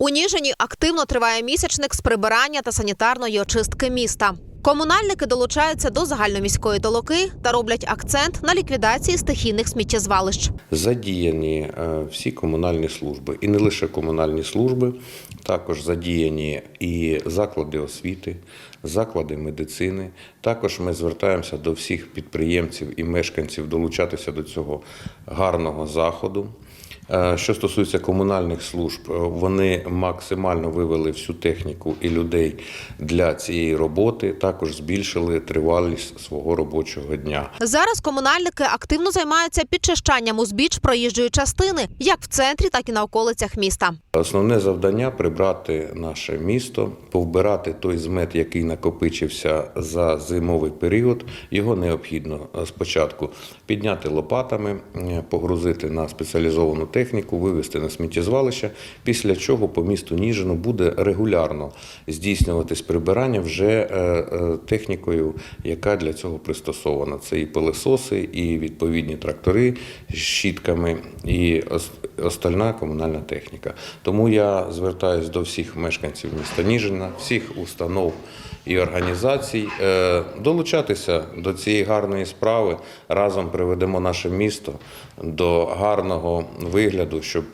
У Ніжині активно триває місячник з прибирання та санітарної очистки міста. Комунальники долучаються до загальноміської толоки та роблять акцент на ліквідації стихійних сміттєзвалищ. Задіяні е, всі комунальні служби, і не лише комунальні служби, також задіяні і заклади освіти, заклади медицини. Також ми звертаємося до всіх підприємців і мешканців долучатися до цього гарного заходу. Е, Що стосується комунальних служб, е, вони максимально вивели всю техніку і людей для цієї роботи. Також збільшили тривалість свого робочого дня. Зараз комунальники активно займаються підчищанням узбіч проїжджої частини, як в центрі, так і на околицях міста. Основне завдання прибрати наше місто, повбирати той змет, який накопичився за зимовий період. Його необхідно е, спочатку підняти лопатами, е, погрузити на спеціалізовану техніку, вивезти на сміттєзвалище. Після чого по місту Ніжину буде регулярно здійснюватись прибирання вже е, технікою, яка для цього пристосована. Це і пилесоси, і відповідні трактори з щітками, і остальна комунальна техніка. Тому я звертаюся до всіх мешканців міста Ніжина, всіх установ і організацій е, долучатися до цієї гарної справи. Разом приведемо наше місто до гарного вигляду, щоб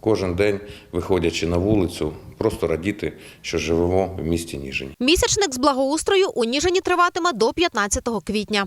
кожен день, виходячи на вулицю, просто радіти, що живемо в місті Ніжині. Місячник з благоустрою у Ніжині триватиме до 15 квітня.